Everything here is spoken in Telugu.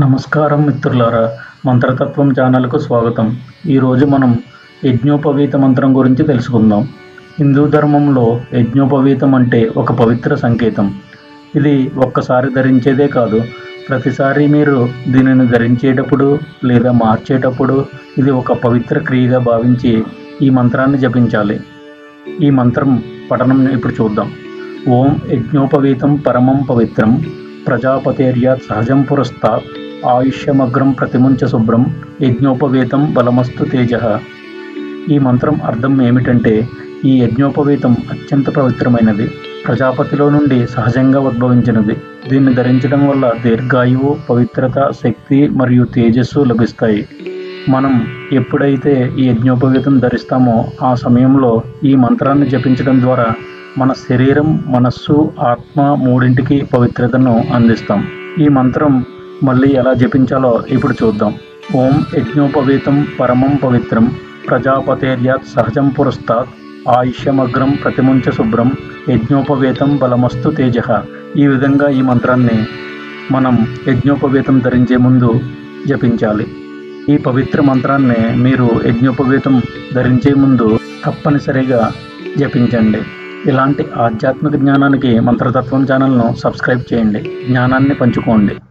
నమస్కారం మిత్రులారా. మంత్రతత్వం ఛానల్కు స్వాగతం. ఈరోజు మనం యజ్ఞోపవీత మంత్రం గురించి తెలుసుకుందాం. హిందూ ధర్మంలో యజ్ఞోపవీతం అంటే ఒక పవిత్ర సంకేతం. ఇది ఒక్కసారి ధరించేదే కాదు ప్రతిసారి మీరు దీనిని ధరించేటప్పుడు లేదా మార్చేటప్పుడు ఇది ఒక పవిత్ర క్రియగా భావించి ఈ మంత్రాన్ని జపించాలి. ఈ మంత్రం పఠనం ఇప్పుడు చూద్దాం. ఓం యజ్ఞోపవీతం పరమం పవిత్రం ప్రజాపతేర్యాత్ సహజం పురస్తాత్. ఆయుష్యమగ్రం ప్రతిముంచ శుభ్రం యజ్ఞోపవేతం బలమస్తు తేజ. ఈ మంత్రం అర్థం ఏమిటంటే ఈ యజ్ఞోపవేతం అత్యంత పవిత్రమైనది. ప్రజాపతిలో నుండి సహజంగా ఉద్భవించినది. దీన్ని ధరించడం వల్ల దీర్ఘాయువు పవిత్రత శక్తి మరియు తేజస్సు లభిస్తాయి. మనం ఎప్పుడైతే ఈ యజ్ఞోపవేతం ధరిస్తామో ఆ సమయంలో ఈ మంత్రాన్ని జపించడం ద్వారా మన శరీరం మనస్సు ఆత్మ మూడింటికి పవిత్రతను అందిస్తాం. ఈ మంత్రం మళ్ళీ ఎలా జపించాలో ఇప్పుడు చూద్దాం. ఓం యజ్ఞోపవీతం పరమం పవిత్రం ప్రజాపతేర్యాత్ సహజం పురస్తాత్ ఆయుష్యమగ్రం ప్రతిముంచ శుభ్రం యజ్ఞోపవేతం బలమస్తు తేజ. ఈ విధంగా ఈ మంత్రాన్ని మనం యజ్ఞోపవేతం ధరించే ముందు జపించాలి. ఈ పవిత్ర మంత్రాన్ని మీరు యజ్ఞోపవేతం ధరించే ముందు తప్పనిసరిగా జపించండి. ఇలాంటి ఆధ్యాత్మిక జ్ఞానానికి మంత్రతత్వం ఛానల్ను సబ్స్క్రైబ్ చేయండి. జ్ఞానాన్ని పంచుకోండి.